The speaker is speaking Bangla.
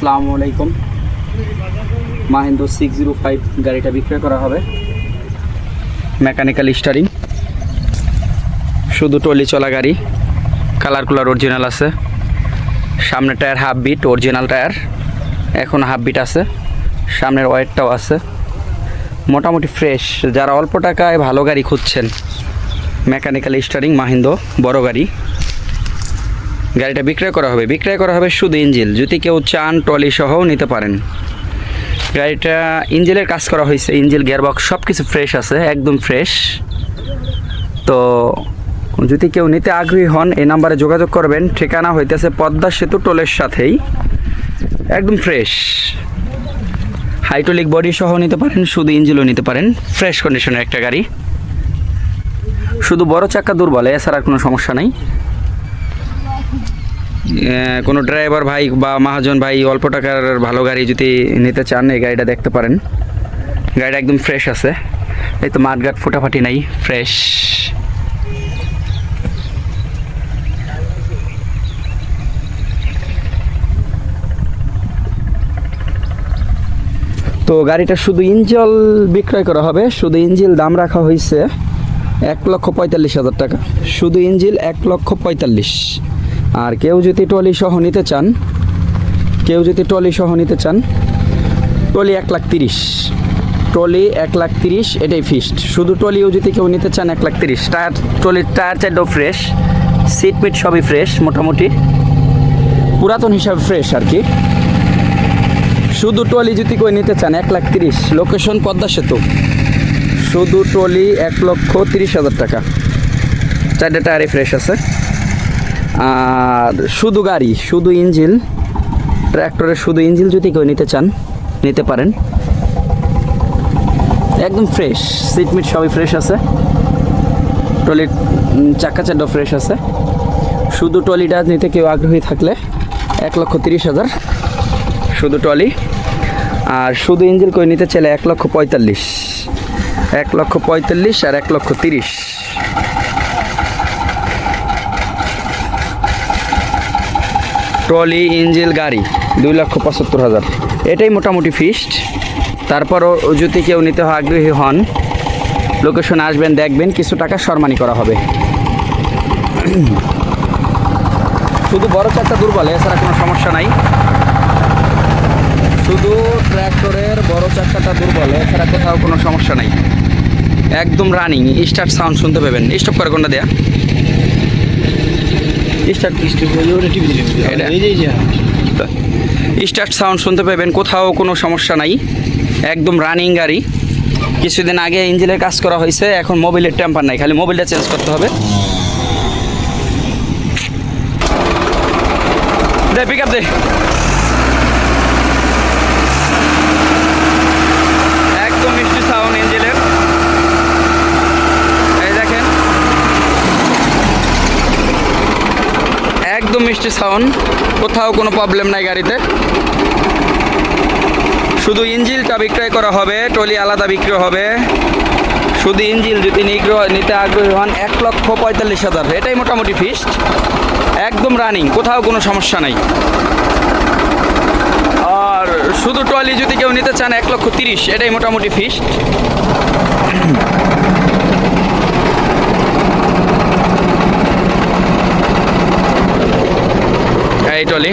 আসসালামু আলাইকুম। মাহিন্দ্র সিক্স জিরো ফাইভ গাড়িটা বিক্রয় করা হবে। মেকানিক্যাল স্টারিং শুধু টলি চলা গাড়ি। কালার কুলার অরিজিনাল আছে। সামনে tyre half bit original tyre এখন হাফ বিট আছে। সামনের ওয়েটটাও আছে। মোটামুটি ফ্রেশ যারা অল্প টাকায় ভালো গাড়ি খুঁজছেন মেকানিক্যাল স্টারিং মাহিন্দ্র, বড় গাড়ি। গাড়িটা বিক্রয় করা হবে। বিক্রয় করা হবে শুধু ইঞ্জিল। যদি কেউ চান ট্রলি সহও নিতে পারেন। গাড়িটা ইঞ্জিলের কাজ করা হয়েছে। ইঞ্জিল, গিয়ারবক্স সব কিছু ফ্রেশ আছে, একদম ফ্রেশ তো যদি কেউ নিতে আগ্রহী হন, এই নাম্বারে যোগাযোগ করবেন। ঠিকানা হইতেছে পদ্মা সেতু টোলের সাথেই। একদম ফ্রেশ হাইড্রোলিক বডি সহ নিতে পারেন, শুধু ইঞ্জিলও নিতে পারেন। ফ্রেশ কন্ডিশনের একটা গাড়ি। শুধু বড় চাক্কা দুর্বল, এছাড়া কোনো সমস্যা নেই। কোনো ড্রাইভার ভাই বা মহাজন ভাই অল্প টাকার ভালো গাড়ি যদি নিতে চান, এই গাড়িটা দেখতে পারেন। গাড়িটা একদম ফ্রেশ আছে। এই তো মাঠঘাট ফোটাফাটি নাই ফ্রেশ তো গাড়িটা শুধু ইঞ্জিল বিক্রয় করা হবে, শুধু ইঞ্জিল দাম রাখা হয়েছে এক লক্ষ পঁয়তাল্লিশ হাজার টাকা। শুধু ইঞ্জিল এক লক্ষ পঁয়তাল্লিশ। আর কেউ যদি ট্রলি সহ নিতে চান, কেউ যদি ট্রলি সহ নিতে চান, ট্রলি এক লাখ তিরিশ। ট্রলি এক লাখ তিরিশ, এটাই ফিক্সড শুধু ট্রলিও যদি কেউ নিতে চান, এক লাখ তিরিশ। টায়ার, ট্রলির টায়ার চারটাও ফ্রেশ সিট পিট সবই ফ্রেশ মোটামুটি। পুরাতন হিসাবে ফ্রেশ আর কি। শুধু ট্রলি যদি কেউ নিতে চান, এক লাখ তিরিশ। লোকেশন পদ্মা সেতু। শুধু ট্রলি এক লক্ষ তিরিশ হাজার টাকা। চারটে টায়ারই ফ্রেশ আছে। আর শুধু গাড়ি, শুধু ইঞ্জিল ট্র্যাক্টরের শুধু ইঞ্জিল যদি কেউ নিতে চান, নিতে পারেন। একদম ফ্রেশ সিটমিট সবই ফ্রেশ আছে। ট্রলির চাকা চারটা ফ্রেশ আছে। শুধু ট্রলিটা নিতে কেউ আগ্রহী থাকলে এক লক্ষ তিরিশ হাজার শুধু ট্রলি। আর শুধু ইঞ্জিল করে নিতে চাইলে এক লক্ষ পঁয়তাল্লিশ। এক লক্ষ পঁয়তাল্লিশ আর এক লক্ষ তিরিশ। ট্রলি, ইঞ্জিল, গাড়ি, দুই লক্ষ পঁচাত্তর হাজার। এটাই মোটামুটি ফিক্সড তারপরও যদি কেউ নিতে হয় আগ্রহী হন লোকেশন আসবেন, দেখবেন, কিছু টাকা সম্মানী করা হবে। শুধু বড় চারটা দুর্বল, এছাড়া কোনো সমস্যা নাই। শুধু ট্র্যাক্টরের বড় চাকাটা দুর্বল, এছাড়া কোথাও কোনো সমস্যা নাই। একদম রানিং স্টার্ট সাউন্ড শুনতে পাবেন। স্টপ করে কোনটা দেয়া? স্টার্ট সাউন্ড শুনতে পাবেন কোথাও কোনো সমস্যা নাই। একদম রানিং গাড়ি। কিছুদিন আগে ইঞ্জিনের কাজ করা হয়েছে এখন মোবিলের টেম্পার নাই খালি মোবিলটা চেঞ্জ করতে হবে। দে পিক আপ দে একদম মিষ্টি সাউন্ড ইঞ্জিনের এই দেখেন একদম মিষ্টি সাউন্ড কোথাও কোনো প্রবলেম নাই গাড়িতে। শুধু ইঞ্জিলটা বিক্রয় করা হবে টলি আলাদা বিক্রি হবে। শুধু ইঞ্জিল যদি নিতে আগ্রহী হন, এক লক্ষ পঁয়তাল্লিশ হাজার। এটাই মোটামুটি ফিক্সড একদম রানিং কোথাও কোনো সমস্যা নাই। আর শুধু ট্রলি যদি কেউ নিতে চান, এক লক্ষ তিরিশ, এটাই মোটামুটি ফিক্সড এই ট্রলি।